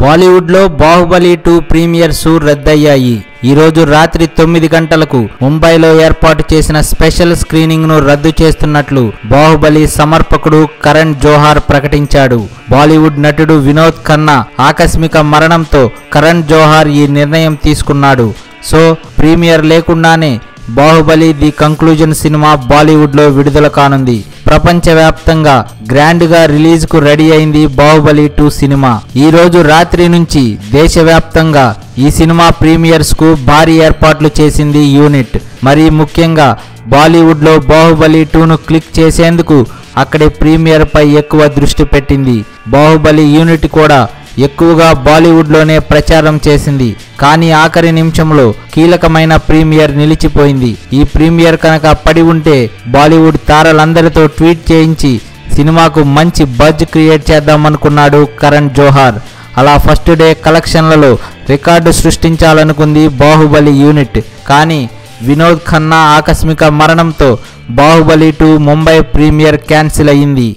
బాలీవుడ్లో Baahubali two premieres రద్దయ్యాయి. ఈ రోజు రాత్రి తొమ్మిది గంటలకు ముంబైలో ఏర్పాటు చేసిన స్పెషల్ స్క్రీనింగ్ను రద్దు చేస్తున్నట్లు బాహుబలి సమర్పకుడు కరణ్ జోహార్ ప్రకటించాడు. బాలీవుడ్ నటుడు వినోద్ ఖన్నా ఆకస్మిక మరణంతో కరణ్ జోహార్ ఈ నిర్ణయం తీసుకున్నాడు. సో ప్రీమియర్ లేకుండానే బాహుబలి ది కంక్లూజన్ సినిమా బాలీవుడ్లో విడుదల కానుంది. ప్రపంచవ్యాప్తంగా గ్రాండ్గా రిలీజ్కు రెడీ అయింది బాహుబలి టూ సినిమా. ఈ రోజు రాత్రి నుంచి దేశవ్యాప్తంగా ఈ సినిమా ప్రీమియర్స్కు భారీ ఏర్పాట్లు చేసింది యూనిట్. మరి ముఖ్యంగా బాలీవుడ్లో బాహుబలి టూను క్లిక్ చేసేందుకు అక్కడి ప్రీమియర్ పై ఎక్కువ దృష్టి పెట్టింది. బాహుబలి యూనిట్ కూడా ఎక్కువగా బాలీవుడ్లోనే ప్రచారం చేసింది. కానీ ఆఖరి నిమిషంలో కీలకమైన ప్రీమియర్ నిలిచిపోయింది. ఈ ప్రీమియర్ కనుక పడి ఉంటే బాలీవుడ్ తారలందరితో ట్వీట్ చేయించి సినిమాకు మంచి బజ్ క్రియేట్ చేద్దామనుకున్నాడు కరణ్ జోహార్. అలా ఫస్ట్ డే కలెక్షన్లలో రికార్డు సృష్టించాలనుకుంది బాహుబలి యూనిట్. కానీ వినోద్ ఖన్నా ఆకస్మిక మరణంతో Baahubali two Mumbai premiere cancel అయింది.